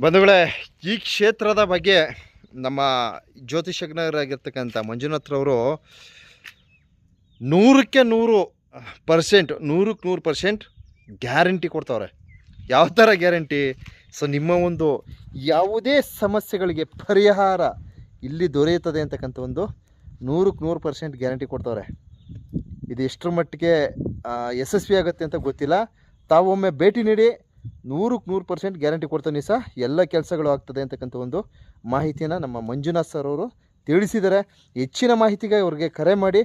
ಬಂಧುಗಳೇ, ಈ ಕ್ಷೇತ್ರದ ಬಗ್ಗೆ ನಮ್ಮ ಜ್ಯೋತಿಷಜ್ಞರಾಗಿರ್ತಕ್ಕಂಥ ಮಂಜುನಾಥ್ರವರು ನೂರಕ್ಕೆ ನೂರು ಪರ್ಸೆಂಟ್, ನೂರಕ್ಕೆ ನೂರು ಪರ್ಸೆಂಟ್ ಗ್ಯಾರಂಟಿ ಕೊಡ್ತವ್ರೆ. ಯಾವ ಥರ ಗ್ಯಾರಂಟಿ? ಸೊ, ನಿಮ್ಮ ಒಂದು ಯಾವುದೇ ಸಮಸ್ಯೆಗಳಿಗೆ ಪರಿಹಾರ ಇಲ್ಲಿ ದೊರೆಯುತ್ತದೆ ಅಂತಕ್ಕಂಥ ಒಂದು ನೂರಕ್ಕೆ ನೂರು ಪರ್ಸೆಂಟ್ ಗ್ಯಾರಂಟಿ ಕೊಡ್ತವ್ರೆ. ಇದು ಎಷ್ಟರ ಮಟ್ಟಿಗೆ ಯಶಸ್ವಿ ಆಗುತ್ತೆ ಅಂತ ಗೊತ್ತಿಲ್ಲ. ತಾವೊಮ್ಮೆ ಭೇಟಿ ನೀಡಿ. ನೂರಕ್ಕೆ ನೂರು ಪರ್ಸೆಂಟ್ ಗ್ಯಾರಂಟಿ ಕೊಡ್ತಾನೆ ಸಹ ಎಲ್ಲ ಕೆಲಸಗಳು ಆಗ್ತದೆ ಅಂತಕ್ಕಂಥ ಒಂದು ಮಾಹಿತಿಯನ್ನು ನಮ್ಮ ಮಂಜುನಾಥ್ ಸರ್ ಅವರು ತಿಳಿಸಿದ್ದಾರೆ. ಹೆಚ್ಚಿನ ಮಾಹಿತಿಗೆ ಅವ್ರಿಗೆ ಕರೆ ಮಾಡಿ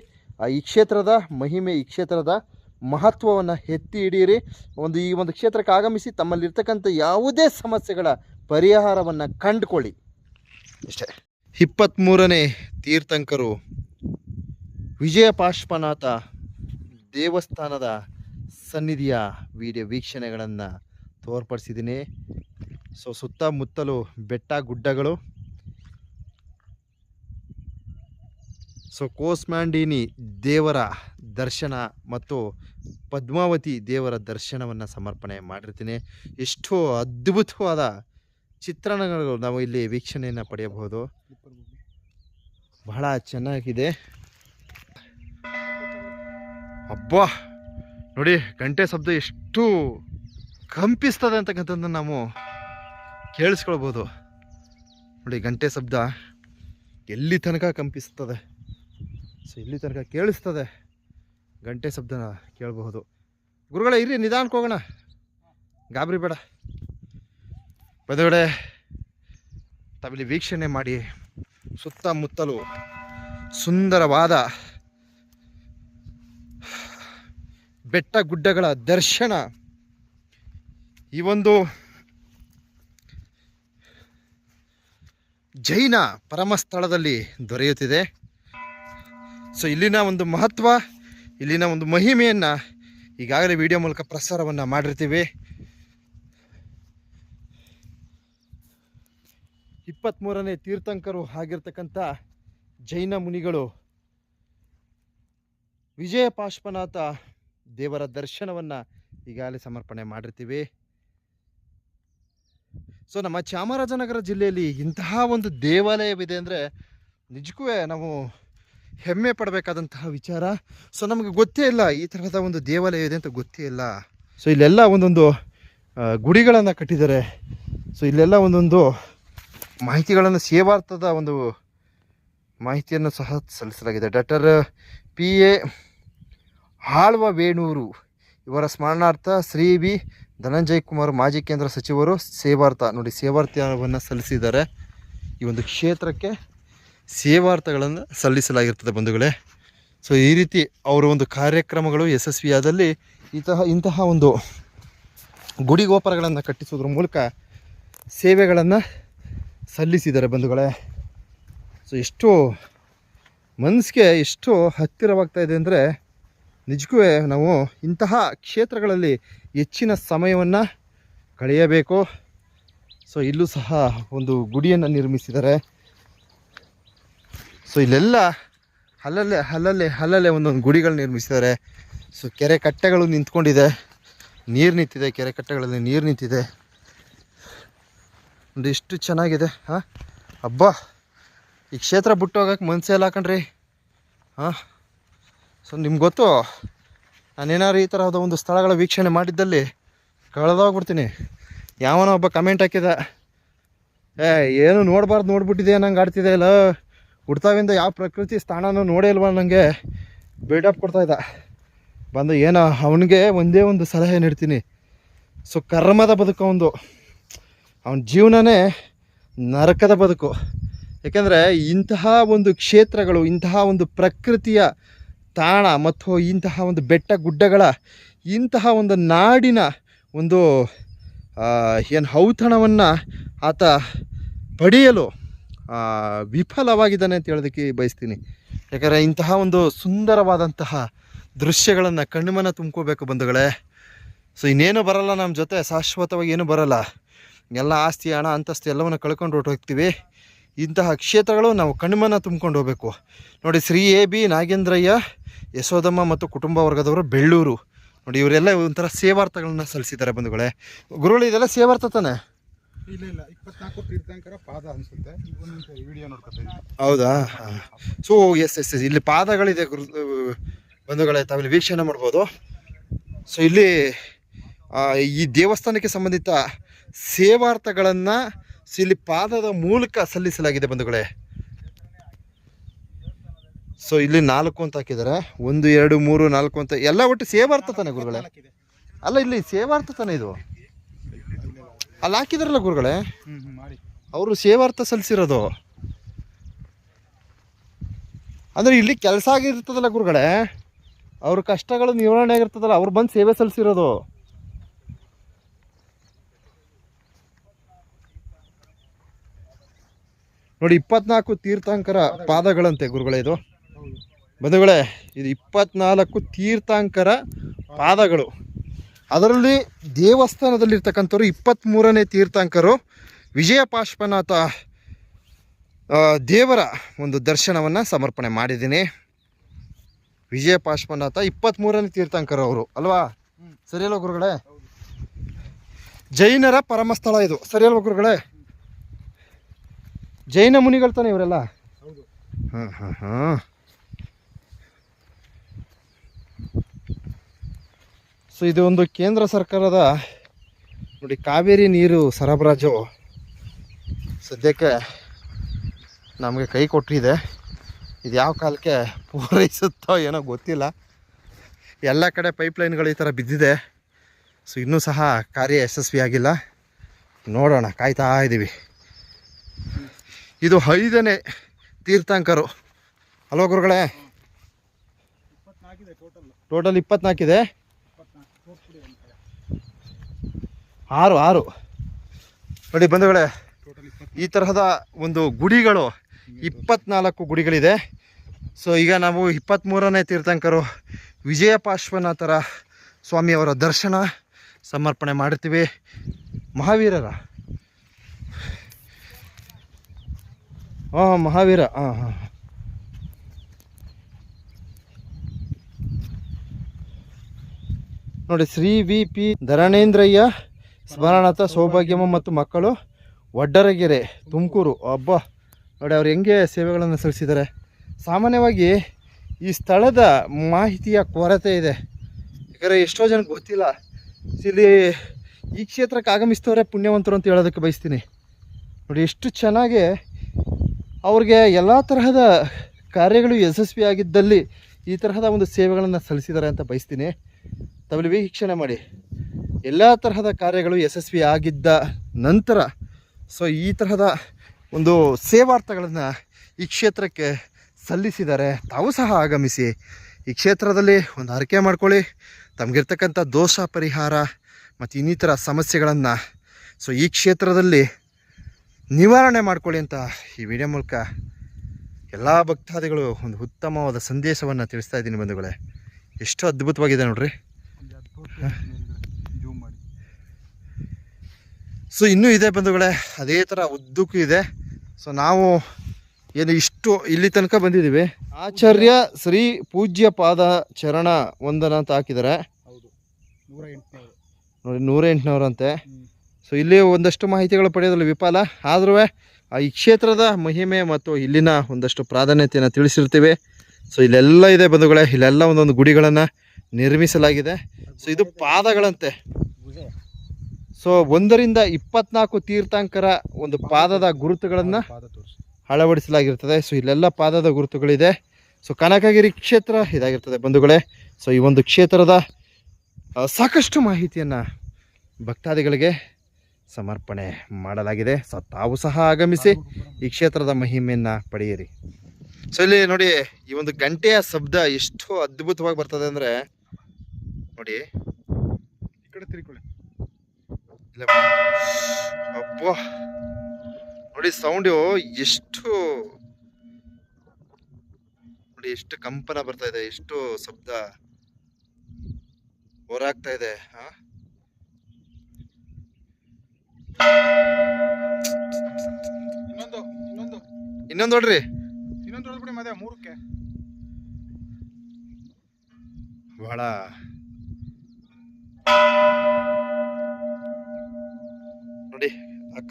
ಈ ಕ್ಷೇತ್ರದ ಮಹಿಮೆ, ಈ ಕ್ಷೇತ್ರದ ಮಹತ್ವವನ್ನು ಎತ್ತಿ ಹಿಡಿಯಿರಿ. ಒಂದು ಈ ಒಂದು ಕ್ಷೇತ್ರಕ್ಕೆ ಆಗಮಿಸಿ ತಮ್ಮಲ್ಲಿರ್ತಕ್ಕಂಥ ಯಾವುದೇ ಸಮಸ್ಯೆಗಳ ಪರಿಹಾರವನ್ನು ಕಂಡುಕೊಳ್ಳಿ. ಇಷ್ಟೇ. ಇಪ್ಪತ್ತ್ಮೂರನೇ ತೀರ್ಥಂಕರು ವಿಜಯ ಪಾಶ್ವನಾಥ ದೇವಸ್ಥಾನದ ಸನ್ನಿಧಿಯ ವಿಡಿಯೋ ವೀಕ್ಷಣೆಗಳನ್ನು ತೋರ್ಪಡಿಸಿದ್ದೀನಿ. ಸೊ, ಸುತ್ತಮುತ್ತಲು ಬೆಟ್ಟ ಗುಡ್ಡಗಳು. ಸೊ ಕೋಸ್ಮ್ಯಾಂಡಿನಿ ದೇವರ ದರ್ಶನ ಮತ್ತು ಪದ್ಮಾವತಿ ದೇವರ ದರ್ಶನವನ್ನು ಸಮರ್ಪಣೆ ಮಾಡಿರ್ತೀನಿ. ಎಷ್ಟೋ ಅದ್ಭುತವಾದ ಚಿತ್ರಣಗಳು ನಾವು ಇಲ್ಲಿ ವೀಕ್ಷಣೆಯನ್ನು ಪಡೆಯಬಹುದು. ಬಹಳ ಚೆನ್ನಾಗಿದೆ. ಅಬ್ಬಾ! ನೋಡಿ, ಗಂಟೆ ಶಬ್ದ ಎಷ್ಟು ಕಂಪಿಸ್ತದೆ ಅಂತಕ್ಕಂಥದ್ದನ್ನು ನಾವು ಕೇಳಿಸ್ಕೊಳ್ಬೋದು. ನೋಡಿ, ಗಂಟೆ ಶಬ್ದ ಎಲ್ಲಿ ತನಕ ಕಂಪಿಸ್ತದೆ? ಸೊ ಇಲ್ಲಿ ತನಕ ಕೇಳಿಸ್ತದೆ. ಗಂಟೆ ಶಬ್ದನ ಕೇಳಬಹುದು. ಗುರುಗಳೇ ಇರಿ ನಿಧಾನಕ್ಕೆ ಹೋಗೋಣ. ಗಾಬರಿ ಬೇಡ. ಬದಗಡೆ ತಾವಿಲ್ಲಿ ವೀಕ್ಷಣೆ ಮಾಡಿ, ಸುತ್ತಮುತ್ತಲು ಸುಂದರವಾದ ಬೆಟ್ಟ ಗುಡ್ಡಗಳ ದರ್ಶನ ಈ ಒಂದು ಜೈನ ಪರಮಸ್ಥಳದಲ್ಲಿ ದೊರೆಯುತ್ತಿದೆ. ಸೊ ಇಲ್ಲಿನ ಒಂದು ಮಹತ್ವ, ಇಲ್ಲಿನ ಒಂದು ಮಹಿಮೆಯನ್ನು ಈಗಾಗಲೇ ವಿಡಿಯೋ ಮೂಲಕ ಪ್ರಸಾರವನ್ನು ಮಾಡಿರ್ತೀವಿ. ಇಪ್ಪತ್ತ್ಮೂರನೇ ತೀರ್ಥಂಕರು ಆಗಿರ್ತಕ್ಕಂಥ ಜೈನ ಮುನಿಗಳು ವಿಜಯ ಪಾಶ್ವನಾಥ ದೇವರ ದರ್ಶನವನ್ನು ಈಗಾಗಲೇ ಸಮರ್ಪಣೆ ಮಾಡಿರ್ತೀವಿ. ಸೊ ನಮ್ಮ ಚಾಮರಾಜನಗರ ಜಿಲ್ಲೆಯಲ್ಲಿ ಇಂತಹ ಒಂದು ದೇವಾಲಯವಿದೆ ಅಂದರೆ ನಿಜಕ್ಕೂ ನಾವು ಹೆಮ್ಮೆ ಪಡಬೇಕಾದಂತಹ ವಿಚಾರ. ಸೊ ನಮಗೆ ಗೊತ್ತೇ ಇಲ್ಲ ಈ ತರಹದ ಒಂದು ದೇವಾಲಯ ಇದೆ ಅಂತ ಗೊತ್ತೇ ಇಲ್ಲ. ಸೊ ಇಲ್ಲೆಲ್ಲ ಒಂದೊಂದು ಗುಡಿಗಳನ್ನು ಕಟ್ಟಿದ್ದಾರೆ. ಸೊ ಇಲ್ಲೆಲ್ಲ ಒಂದೊಂದು ಮಾಹಿತಿಗಳನ್ನು ಸೇವಾರ್ಥದ ಒಂದು ಮಾಹಿತಿಯನ್ನು ಸಹ ಸಲ್ಲಿಸಲಾಗಿದೆ. Doctor P A Alva Venur ಇವರ ಸ್ಮರಣಾರ್ಥ ಶ್ರೀ ವಿ ಧನಂಜಯ್ ಕುಮಾರ್ ಮಾಜಿ ಕೇಂದ್ರ ಸಚಿವರು ಸೇವಾರ್ಥ, ನೋಡಿ ಸೇವಾರ್ಥವನ್ನು ಸಲ್ಲಿಸಿದ್ದಾರೆ. ಈ ಒಂದು ಕ್ಷೇತ್ರಕ್ಕೆ ಸೇವಾರ್ಥಗಳನ್ನು ಸಲ್ಲಿಸಲಾಗಿರ್ತದೆ ಬಂಧುಗಳೇ. ಸೊ ಈ ರೀತಿ ಅವರ ಒಂದು ಕಾರ್ಯಕ್ರಮಗಳು ಯಶಸ್ವಿಯಾದಲ್ಲಿ ಇಂತಹ ಇಂತಹ ಒಂದು ಗುಡಿ ಗೋಪುರಗಳನ್ನು ಕಟ್ಟಿಸೋದ್ರ ಮೂಲಕ ಸೇವೆಗಳನ್ನು ಸಲ್ಲಿಸಿದ್ದಾರೆ ಬಂಧುಗಳೇ. ಸೊ ಎಷ್ಟು ಮನಸ್ಸಿಗೆ ಎಷ್ಟು ಹತ್ತಿರವಾಗ್ತಾ ಇದೆ ಅಂದರೆ ನಿಜಕ್ಕೂ ನಾವು ಇಂತಹ ಕ್ಷೇತ್ರಗಳಲ್ಲಿ ಹೆಚ್ಚಿನ ಸಮಯವನ್ನು ಕಳೆಯಬೇಕು. ಸೊ, ಇಲ್ಲೂ ಸಹ ಒಂದು ಗುಡಿಯನ್ನು ನಿರ್ಮಿಸಿದ್ದಾರೆ. ಸೊ, ಇಲ್ಲೆಲ್ಲ ಅಲ್ಲಲ್ಲೇ ಅಲ್ಲಲ್ಲೇ ಅಲ್ಲಲ್ಲೇ ಒಂದೊಂದು ಗುಡಿಗಳು ನಿರ್ಮಿಸಿದ್ದಾರೆ. ಸೊ, ಕೆರೆ ಕಟ್ಟೆಗಳು ನಿಂತ್ಕೊಂಡಿದೆ. ನೀರು ನಿಂತಿದೆ, ಕೆರೆ ಕಟ್ಟೆಗಳಲ್ಲಿ ನೀರು ನಿಂತಿದೆ. ಒಂದು ಎಷ್ಟು ಚೆನ್ನಾಗಿದೆ, ಹಾಂ? ಹಬ್ಬ ಈ ಕ್ಷೇತ್ರ ಬಿಟ್ಟು ಹೋಗಕ್ಕೆ ಮನಸ್ಸೇ ಇಲ್ಲ ಕಣ್ರಿ. ಹಾಂ? ಸೊ, ನಿಮ್ಗೆ ಗೊತ್ತು ನಾನೇನಾದ್ರು ಈ ತರಹದ ಒಂದು ಸ್ಥಳಗಳ ವೀಕ್ಷಣೆ ಮಾಡಿದ್ದಲ್ಲಿ ಕಳೆದೋಗ್ಬಿಡ್ತೀನಿ ಯಾವನೋ ಒಬ್ಬ ಕಮೆಂಟ್ ಹಾಕಿದ, ಏ, ಏನು ನೋಡಬಾರ್ದು ನೋಡ್ಬಿಟ್ಟಿದೆ ನಂಗೆ ಆಡ್ತಿದೆ ಇಲ್ಲ ಹುಡ್ತಾವಿಂದ ಯಾವ ಪ್ರಕೃತಿ ಸ್ಥಾನನೂ ನೋಡೇ ಇಲ್ವ ನನಗೆ ಬಿಲ್ಡಪ್ ಕೊಡ್ತಾ ಇದ್ದ. ಬಂದು ಏನೋ, ಅವನಿಗೆ ಒಂದೇ ಒಂದು ಸಲಹೆ ನೀಡ್ತೀನಿ. ಸೊ, ಕರ್ಮದ ಬದುಕು ಒಂದು ಅವನ ಜೀವನನೇ ನರಕದ ಬದುಕು. ಯಾಕೆಂದರೆ ಇಂತಹ ಒಂದು ಕ್ಷೇತ್ರಗಳು, ಇಂತಹ ಒಂದು ಪ್ರಕೃತಿಯ ತಾಣ ಮತ್ತು ಇಂತಹ ಒಂದು ಬೆಟ್ಟ ಗುಡ್ಡಗಳ ಇಂತಹ ಒಂದು ನಾಡಿನ ಒಂದು ಏನು ಔತಣವನ್ನು ಆತ ಪಡೆಯಲು ವಿಫಲವಾಗಿದ್ದಾನೆ ಅಂತ ಹೇಳೋದಕ್ಕೆ ಬಯಸ್ತೀನಿ. ಯಾಕಂದರೆ ಇಂತಹ ಒಂದು ಸುಂದರವಾದಂತಹ ದೃಶ್ಯಗಳನ್ನು ಕಣ್ಮನ ತುಂಬ್ಕೋಬೇಕು ಬಂಧುಗಳೇ. ಸೊ, ಇನ್ನೇನು ಬರಲ್ಲ ನಮ್ಮ ಜೊತೆ, ಶಾಶ್ವತವಾಗಿ ಏನು ಬರಲ್ಲ. ಎಲ್ಲ ಆಸ್ತಿ, ಹಣ, ಅಂತಸ್ತು ಎಲ್ಲವನ್ನು ಕಳ್ಕೊಂಡು ಹೊರ್ಟೋಗ್ತೀವಿ ಇಂತಹ ಕ್ಷೇತ್ರಗಳು ನಾವು ಕಣ್ಮನ ತುಂಬ್ಕೊಂಡು ಹೋಗಬೇಕು. ನೋಡಿ, ಶ್ರೀ ಎ ಬಿ ನಾಗೇಂದ್ರಯ್ಯ ಯಶೋದಮ್ಮ ಮತ್ತು ಕುಟುಂಬ ವರ್ಗದವರು ಬೆಳ್ಳೂರು. ನೋಡಿ ಇವರೆಲ್ಲ ಒಂಥರ ಸೇವಾರ್ಥಗಳನ್ನ ಸಲ್ಲಿಸಿದ್ದಾರೆ ಬಂಧುಗಳೇ. ಗುರುಗಳು ಇದೆಲ್ಲ ಸೇವಾರ್ಥ ತಾನೆ? ಇಲ್ಲ ಇಲ್ಲ. ಇಪ್ಪತ್ನಾಲ್ಕು ತೀರ್ಥಂಕರ ಪಾದ ಅನ್ಸುತ್ತೆ. ವಿಡಿಯೋ ನೋಡ್ಕೊತೀನಿ ಹೌದಾ? ಸೊ ಎಸ್ ಎಸ್ ಎಸ್ ಇಲ್ಲಿ ಪಾದಗಳಿದೆ ಗುರು ಬಂಧುಗಳೇ ತಾವಿಲ್ಲಿ ವೀಕ್ಷಣೆ ಮಾಡ್ಬೋದು. ಸೊ ಇಲ್ಲಿ ಈ ದೇವಸ್ಥಾನಕ್ಕೆ ಸಂಬಂಧಿತ ಸೇವಾರ್ಥಗಳನ್ನು ಇಲ್ಲಿ ಪಾದದ ಮೂಲಕ ಸಲ್ಲಿಸಲಾಗಿದೆ ಬಂಧುಗಳೇ. ಸೊ ಇಲ್ಲಿ ನಾಲ್ಕು ಅಂತ ಹಾಕಿದ್ದಾರೆ ಒಂದು, ಎರಡು, ಮೂರು, ನಾಲ್ಕು ಅಂತ. ಎಲ್ಲ ಒಟ್ಟು ಸೇವಾರ್ಥ ತಾನೆ ಗುರುಗಳೇ? ಅಲ್ಲ, ಇಲ್ಲಿ ಸೇವಾರ್ಥ ತಾನೆ ಇದು? ಅಲ್ಲಿ, ಹಾಕಿದಾರಲ್ಲ ಗುರುಗಳೇ? ಅವರು ಸೇವಾರ್ಥ ಸಲ್ಲಿಸಿರೋದು. ಅಂದ್ರೆ ಇಲ್ಲಿ ಕೆಲಸ ಆಗಿರ್ತದಲ್ಲ ಗುರುಗಳೇ? ಅವ್ರ ಕಷ್ಟಗಳು ನಿವಾರಣೆ ಆಗಿರ್ತದಲ್ಲ, ಅವ್ರು ಬಂದು ಸೇವೆ ಸಲ್ಲಿಸಿರೋದು. ನೋಡಿ, ಇಪ್ಪತ್ನಾಲ್ಕು ತೀರ್ಥಂಕರ ಪಾದಗಳಂತೆ ಗುರುಗಳೇ ಇದು. ಬಂಧುಗಳೇ ಇದು ಇಪ್ಪತ್ನಾಲ್ಕು ತೀರ್ಥಾಂಕರ ಪಾದಗಳು. ಅದರಲ್ಲಿ ದೇವಸ್ಥಾನದಲ್ಲಿರ್ತಕ್ಕಂಥವ್ರು ಇಪ್ಪತ್ತ್ಮೂರನೇ ತೀರ್ಥಾಂಕರು. ವಿಜಯ ಪಾರ್ಶ್ವನಾಥ ಆ, ದೇವರ ಒಂದು ದರ್ಶನವನ್ನು ಸಮರ್ಪಣೆ ಮಾಡಿದ್ದೀನಿ. ವಿಜಯ ಪಾರ್ಶ್ವನಾಥ ಇಪ್ಪತ್ತ್ಮೂರನೇ ತೀರ್ಥಾಂಕರು ಅವರು ಅಲ್ವಾ? ಸರಿಯಲ್ಲ ಗುರುಗಳೇ? ಜೈನರ ಪರಮಸ್ಥಳ ಇದು. ಸರಿಯಲ್ವ ಗುರುಗಳೇ? ಜೈನ ಮುನಿಗಳು ತಾನೆ ಇವರೆಲ್ಲ? ಹಾಂ ಹಾಂ ಹಾಂ ಸೊ ಇದು ಒಂದು ಕೇಂದ್ರ ಸರ್ಕಾರದ ನೋಡಿ ಕಾವೇರಿ ನೀರು ಸರಬರಾಜು ಸದ್ಯಕ್ಕೆ ನಮಗೆ ಕೈ ಕೊಟ್ಟಿದೆ. ಇದು ಯಾವ ಕಾಲಕ್ಕೆ ಪೂರೈಸುತ್ತೋ ಏನೋ ಗೊತ್ತಿಲ್ಲ. ಎಲ್ಲ ಕಡೆ ಪೈಪ್ಲೈನ್ಗಳು ಈ ಥರ ಬಿದ್ದಿದೆ. ಸೊ ಇನ್ನೂ ಸಹ ಕಾರ್ಯ ಯಶಸ್ವಿಯಾಗಿಲ್ಲ. ನೋಡೋಣ ಕಾಯ್ತಾ ಇದ್ದೀವಿ ಇದು ಐದನೇ ತೀರ್ಥಾಂಕರು. ಹಲೋ ಗುರುಗಳೇ. ಟೋಟಲ್ ಇಪ್ಪತ್ನಾಲ್ಕಿದೆ ಇಪ್ಪತ್ನಾಲ್ಕು ತೋರ್ಸ್ಬಿಡಿ ಅಂತ ಆರು ಆರು. ನೋಡಿ ಬಂಧುಗಳೇ, ಈ ತರಹದ ಒಂದು ಗುಡಿಗಳು, ಇಪ್ಪತ್ನಾಲ್ಕು ಗುಡಿಗಳಿದೆ. ಸೊ ಈಗ ನಾವು ಇಪ್ಪತ್ತ್ಮೂರನೇ ತೀರ್ಥಂಕರು ವಿಜಯ ಪಾರ್ಶ್ವನಾಥರ ಸ್ವಾಮಿಯವರ ದರ್ಶನ ಸಮರ್ಪಣೆ ಮಾಡ್ತೀವಿ. ಮಹಾವೀರರ. ಹಾಂ ಮಹಾವೀರ ಹಾಂ ಹಾಂ ನೋಡಿ, ಶ್ರೀ ವಿ ಪಿ ಧರಣೇಂದ್ರಯ್ಯ ಸ್ಮರಣಾಥ ಸೌಭಾಗ್ಯಮ ಮತ್ತು ಮಕ್ಕಳು, ವಡ್ಡರಗೆರೆ, ತುಮಕೂರು. ಹಬ್ಬ ನೋಡಿ ಅವ್ರು ಹೆಂಗೆ ಸೇವೆಗಳನ್ನು ಸಲ್ಲಿಸಿದ್ದಾರೆ. ಸಾಮಾನ್ಯವಾಗಿ ಈ ಸ್ಥಳದ ಮಾಹಿತಿಯ ಕೊರತೆ ಇದೆ. ಯಾಕಂದರೆ ಎಷ್ಟೋ ಜನಕ್ಕೆ ಗೊತ್ತಿಲ್ಲ. ಇಲ್ಲಿ ಈ ಕ್ಷೇತ್ರಕ್ಕೆ ಆಗಮಿಸಿದವರೇ ಪುಣ್ಯವಂತರು ಅಂತ ಹೇಳೋದಕ್ಕೆ ಬಯಸ್ತೀನಿ. ನೋಡಿ, ಎಷ್ಟು ಚೆನ್ನಾಗಿ ಅವ್ರಿಗೆ ಎಲ್ಲ ತರಹದ ಕಾರ್ಯಗಳು ಯಶಸ್ವಿಯಾಗಿದ್ದಲ್ಲಿ ಈ ತರಹದ ಒಂದು ಸೇವೆಗಳನ್ನು ಸಲ್ಲಿಸಿದ್ದಾರೆ ಅಂತ ಬಯಸ್ತೀನಿ. ತಾವಿಲ್ಲಿ ವೀಕ್ಷಣೆ ಮಾಡಿ. ಎಲ್ಲ ತರಹದ ಕಾರ್ಯಗಳು ಯಶಸ್ವಿ ಆಗಿದ್ದ ನಂತರ ಸೊ ಈ ತರಹದ ಒಂದು ಸೇವಾರ್ಥಗಳನ್ನು ಈ ಕ್ಷೇತ್ರಕ್ಕೆ ಸಲ್ಲಿಸಿದ್ದಾರೆ ತಾವು ಸಹ ಆಗಮಿಸಿ ಈ ಕ್ಷೇತ್ರದಲ್ಲಿ ಒಂದು ಹರಕೆ ಮಾಡ್ಕೊಳ್ಳಿ. ತಮಗಿರ್ತಕ್ಕಂಥ ದೋಷ ಪರಿಹಾರ ಮತ್ತು ಇನ್ನಿತರ ಸಮಸ್ಯೆಗಳನ್ನು ಸೊ ಈ ಕ್ಷೇತ್ರದಲ್ಲಿ ನಿವಾರಣೆ ಮಾಡ್ಕೊಳ್ಳಿ ಅಂತ ಈ ವಿಡಿಯೋ ಮೂಲಕ ಎಲ್ಲ ಭಕ್ತಾದಿಗಳು ಒಂದು ಉತ್ತಮವಾದ ಸಂದೇಶವನ್ನು ತಿಳಿಸ್ತಾ ಇದ್ದೀನಿ ಬಂಧುಗಳೇ. ಎಷ್ಟು ಅದ್ಭುತವಾಗಿದೆ ನೋಡ್ರಿ ಒಂದು ಎರಡು ತೋರಿಸಿ ಜೂಮ್ ಮಾಡಿ ಸೊ ಇನ್ನೂ ಇದೆ ಬಂಧುಗಳೇ ಅದೇ ಥರ ಉದ್ದಕ್ಕೂ ಇದೆ. ಸೊ ನಾವು ಏನು ಇಷ್ಟು ಇಲ್ಲಿ ತನಕ ಬಂದಿದ್ದೀವಿ. ಆಚಾರ್ಯ ಶ್ರೀ ಪೂಜ್ಯ ಪಾದ ಚರಣ ವಂದನ ಅಂತ ಹಾಕಿದ್ದಾರೆ. ನೋಡಿ ನೂರ ಎಂಟುನೂರಂತೆ. ಸೊ ಇಲ್ಲಿ ಒಂದಷ್ಟು ಮಾಹಿತಿಗಳು ಪಡೆಯೋದಲ್ಲ ವಿಫಲ. ಆದ್ರೂ ಈ ಕ್ಷೇತ್ರದ ಮಹಿಮೆ ಮತ್ತು ಇಲ್ಲಿನ ಒಂದಷ್ಟು ಪ್ರಾಧಾನ್ಯತೆಯನ್ನು ತಿಳಿಸಿರ್ತೀವಿ. ಸೊ ಇಲ್ಲೆಲ್ಲ ಇದೆ ಬಂಧುಗಳೇ ಇಲ್ಲೆಲ್ಲ ಒಂದೊಂದು ಗುಡಿಗಳನ್ನು ನಿರ್ಮಿಸಲಾಗಿದೆ. ಸೊ ಇದು ಪಾದಗಳಂತೆ. ಸೊ ಒಂದರಿಂದ ಇಪ್ಪತ್ನಾಲ್ಕು ತೀರ್ಥಂಕರ ಒಂದು ಪಾದದ ಗುರುತುಗಳನ್ನು ಅಳವಡಿಸಲಾಗಿರ್ತದೆ. ಸೊ ಇಲ್ಲೆಲ್ಲ ಪಾದದ ಗುರುತುಗಳಿದೆ. ಸೊ ಕನಕಗಿರಿ ಕ್ಷೇತ್ರ ಇದಾಗಿರ್ತದೆ ಬಂಧುಗಳೇ. ಸೊ ಈ ಒಂದು ಕ್ಷೇತ್ರದ ಸಾಕಷ್ಟು ಮಾಹಿತಿಯನ್ನು ಭಕ್ತಾದಿಗಳಿಗೆ ಸಮರ್ಪಣೆ ಮಾಡಲಾಗಿದೆ. ಸೊ ತಾವು ಸಹ ಆಗಮಿಸಿ ಈ ಕ್ಷೇತ್ರದ ಮಹಿಮೆಯನ್ನು ಪಡೆಯಿರಿ. ಸೊ ಇಲ್ಲಿ ನೋಡಿ ಈ ಒಂದು ಗಂಟೆಯ ಶಬ್ದ ಎಷ್ಟು ಅದ್ಭುತವಾಗಿ ಬರ್ತದೆ ಅಂದರೆ ನೋಡಿ ಈ ಕಡೆ ತಿರ್ಕೊಳ್ಳಿ. ಇಲ್ಲ ಅಬ್ಬಾ. ನೋಡಿ ಸೌಂಡು ಎಷ್ಟು ನೋಡಿ ಎಷ್ಟು ಕಂಪನ ಬರ್ತಾ ಇದೆ ಎಷ್ಟು ಶಬ್ದ ಹೊರಾಗ್ತಾ ಇದೆ ಹಾ? ಇನ್ನೊಂದು ಇನ್ನೊಂದು. ಇನ್ನೊಂದು ನೋಡ್ರಿ. ಇನ್ನೊಂದು ಹೊಡೆದ್ಬಿಡಿ ಮತ್ತೆ ಮೂರಕ್ಕೆ. ಬಹಳ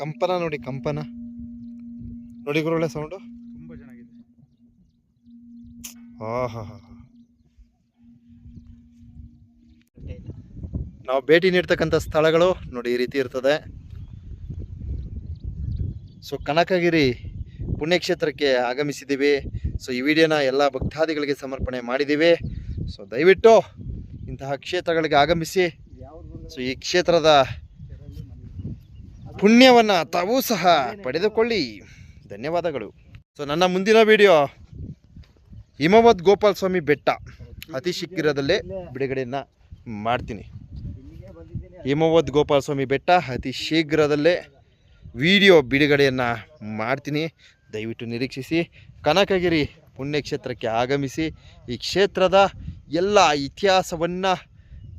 ಕಂಪನ ನೋಡಿ ಕಂಪನ. ನೋಡಿ ಗುರುಳೆ ಸೌಂಡು ತುಂಬ ಚೆನ್ನಾಗಿದೆ. ಆಹಾ ನಾವು ಭೇಟಿ ನೀಡ್ತಕ್ಕಂಥ ಸ್ಥಳಗಳು ನೋಡಿ ಈ ರೀತಿ ಇರ್ತದೆ. ಸೊ ಕನಕಗಿರಿ ಪುಣ್ಯಕ್ಷೇತ್ರಕ್ಕೆ ಆಗಮಿಸಿದ್ದೀವಿ. ಸೊ ಈ ವಿಡಿಯೋನ ಎಲ್ಲ ಭಕ್ತಾದಿಗಳಿಗೆ ಸಮರ್ಪಣೆ ಮಾಡಿದ್ದೀವಿ. ಸೊ ದಯವಿಟ್ಟು ಇಂತಹ ಕ್ಷೇತ್ರಗಳಿಗೆ ಆಗಮಿಸಿ. ಸೊ ಈ ಕ್ಷೇತ್ರದ ಪುಣ್ಯವನ್ನು ತಾವೂ ಸಹ ಪಡೆದುಕೊಳ್ಳಿ. ಧನ್ಯವಾದಗಳು. ಸೊ ನನ್ನ ಮುಂದಿನ ವಿಡಿಯೋ ಹಿಮವದ್ ಗೋಪಾಲ ಸ್ವಾಮಿ ಬೆಟ್ಟ. ಅತಿ ಶೀಘ್ರದಲ್ಲೇ ಬಿಡುಗಡೆಯನ್ನು ಮಾಡ್ತೀನಿ. ಹಿಮವದ್ ಗೋಪಾಲ ಸ್ವಾಮಿ ಬೆಟ್ಟ ಅತಿ ಶೀಘ್ರದಲ್ಲೇ ವಿಡಿಯೋ ಬಿಡುಗಡೆಯನ್ನು ಮಾಡ್ತೀನಿ. ದಯವಿಟ್ಟು ನಿರೀಕ್ಷಿಸಿ, ಕನಕಗಿರಿ ಪುಣ್ಯಕ್ಷೇತ್ರಕ್ಕೆ ಆಗಮಿಸಿ, ಈ ಕ್ಷೇತ್ರದ ಎಲ್ಲ ಇತಿಹಾಸವನ್ನು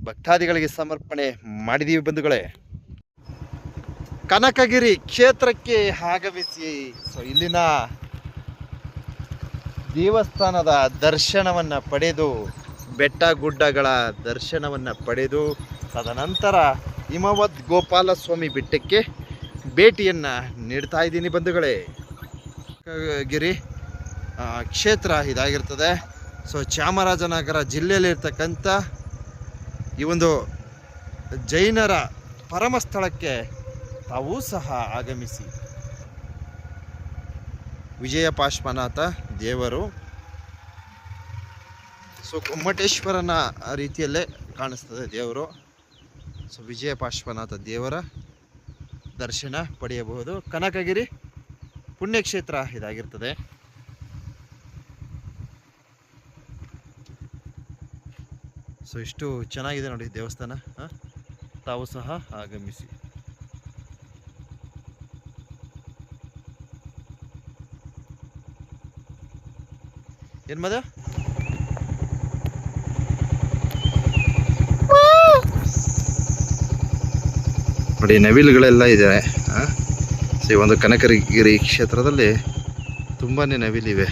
ಭಕ್ತಾದಿಗಳಿಗೆ ಸಮರ್ಪಣೆ ಮಾಡಿದ್ದೀವಿ ಬಂಧುಗಳೇ. ಕನಕಗಿರಿ ಕ್ಷೇತ್ರಕ್ಕೆ ಆಗಮಿಸಿ ಸೊ ಇಲ್ಲಿನ ದೇವಸ್ಥಾನದ ದರ್ಶನವನ್ನು ಪಡೆದು ಬೆಟ್ಟ ಗುಡ್ಡಗಳ ದರ್ಶನವನ್ನು ಪಡೆದು, ತದನಂತರ ಹಿಮವದ್ ಗೋಪಾಲಸ್ವಾಮಿ ಬೆಟ್ಟಕ್ಕೆ ಭೇಟಿಯನ್ನು ನೀಡ್ತಾ ಇದ್ದೀನಿ ಬಂಧುಗಳೇ. ಗಿರಿ ಕ್ಷೇತ್ರ ಇದಾಗಿರ್ತದೆ. ಸೊ ಚಾಮರಾಜನಗರ ಜಿಲ್ಲೆಯಲ್ಲಿರ್ತಕ್ಕಂಥ ಈ ಒಂದು ಜೈನರ ಪರಮ ಸ್ಥಳಕ್ಕೆ ತಾವೂ ಸಹ ಆಗಮಿಸಿ. ವಿಜಯ ಪಾಶ್ವನಾಥ ದೇವರು ಸೊ ಗೊಮ್ಮಟೇಶ್ವರನ ರೀತಿಯಲ್ಲೇ ಕಾಣಿಸ್ತದೆ ದೇವರು. ಸೊ ವಿಜಯ ಪಾಶ್ವನಾಥ ದೇವರ ದರ್ಶನ ಪಡೆಯಬಹುದು. ಕನಕಗಿರಿ ಪುಣ್ಯಕ್ಷೇತ್ರ ಇದಾಗಿರ್ತದೆ. ಸೊ ಇಷ್ಟು ಚೆನ್ನಾಗಿದೆ ನೋಡಿ ದೇವಸ್ಥಾನ? ತಾವು ಸಹ ಆಗಮಿಸಿ. ಏನ್ ಮದ? ನೋಡಿ ನವಿಲುಗಳೆಲ್ಲ ಇದೆ ಈ ಒಂದು ಕನಕಗಿರಿ ಕ್ಷೇತ್ರದಲ್ಲಿ ತುಂಬಾ ನವಿಲಿವೆ.